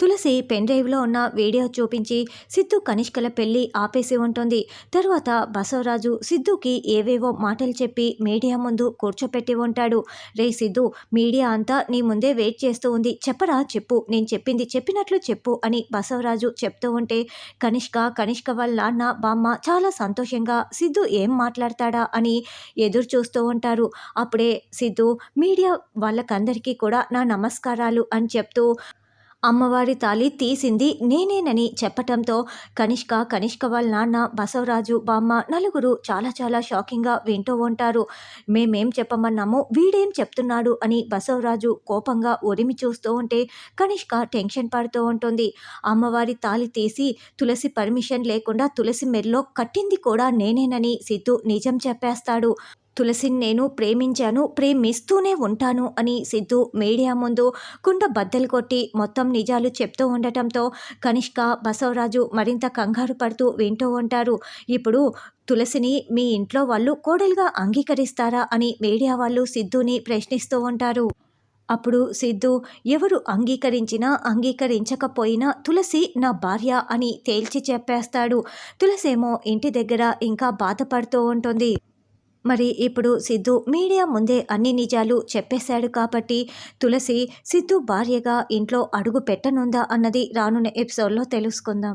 తులసి pen డ్రైవ్లో ఉన్న video చూపించి సిద్ధు కనిష్కల పెళ్ళి ఆపేసి ఉంటుంది. తర్వాత బసవరాజు సిద్ధుకి ఏవేవో మాటలు చెప్పి మీడియా ముందు కూర్చోపెట్టి ఉంటాడు. రే సిద్ధు మీడియా అంతా నీ ముందే వెయిట్ చేస్తూ ఉంది. చెప్పరా చెప్పు. నేను చెప్పింది చెప్పినట్లు చెప్పు అని బసవరాజు చెప్తూ ఉంటే కనిష్క కనిష్క వాళ్ళ నాన్న బామ్మ చాలా సంతోషంగా సిద్ధు ఏం మాట్లాడతాడా అని ఎదురు చూస్తూ ఉంటారు. అప్పుడే సిద్ధు మీడియా వాళ్ళకందరికీ కూడా నా నమస్కారాలు అని చెప్తూ అమ్మవారి తాళి తీసింది నేనేనని చెప్పటంతో కనిష్క కనిష్క వాళ్ళ నాన్న బసవరాజు బామ్మ నలుగురు చాలా చాలా షాకింగ్గా వింటూ ఉంటారు. మేమేం చెప్పమన్నాము వీడేం చెప్తున్నాడు అని బసవరాజు కోపంగా ఉరిమి చూస్తూ ఉంటే కనిష్క టెన్షన్ పడుతూ ఉంటుంది. అమ్మవారి తాళి తీసి తులసి పర్మిషన్ లేకుండా తులసి మెల్లో కట్టింది కూడా నేనేనని సిద్ధు నిజం చెప్పేస్తాడు. తులసిని నేను ప్రేమించాను ప్రేమిస్తూనే ఉంటాను అని సిద్ధు మీడియా ముందు కుండ బద్దలు కొట్టి మొత్తం నిజాలు చెప్తూ ఉండటంతో కనిష్క బసవరాజు మరింత కంగారు పడుతూ వింటూ ఉంటారు. ఇప్పుడు తులసిని మీ ఇంట్లో వాళ్ళు కోడలుగా అంగీకరిస్తారా అని మీడియా వాళ్ళు సిద్ధుని ప్రశ్నిస్తూ ఉంటారు. అప్పుడు సిద్ధు ఎవరు అంగీకరించినా అంగీకరించకపోయినా తులసి నా భార్య అని తేల్చి చెప్పేస్తాడు. తులసేమో ఇంటి దగ్గర ఇంకా బాధపడుతూ ఉంటుంది. మరి ఇప్పుడు సిద్ధు మీడియా ముందే అన్ని నిజాలు చెప్పేశాడు కాబట్టి తులసి సిద్ధు భార్యగా ఇంట్లో అడుగు పెట్టనుందా అన్నది రానున్న ఎపిసోడ్లో తెలుసుకుందాం.